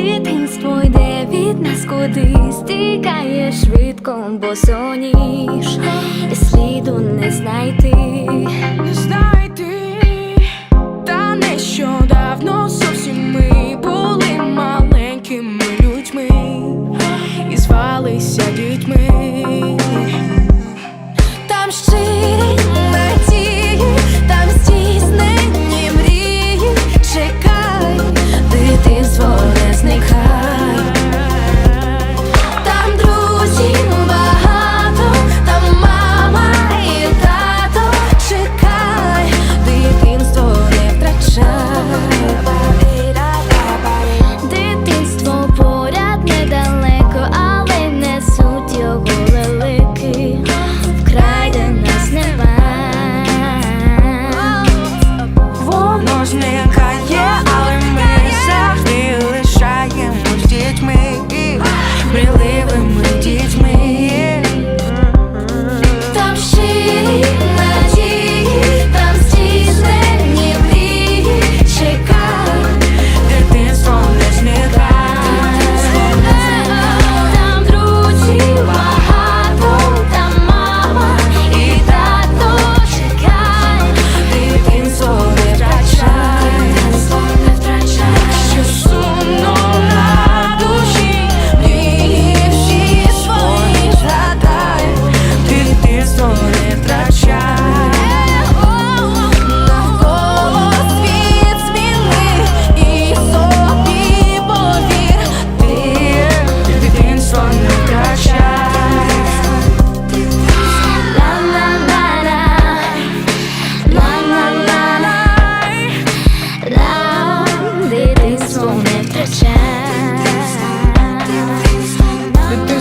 Дитинство йде від нас кудись Тікає швидко, бо соніж і сліду не знайти.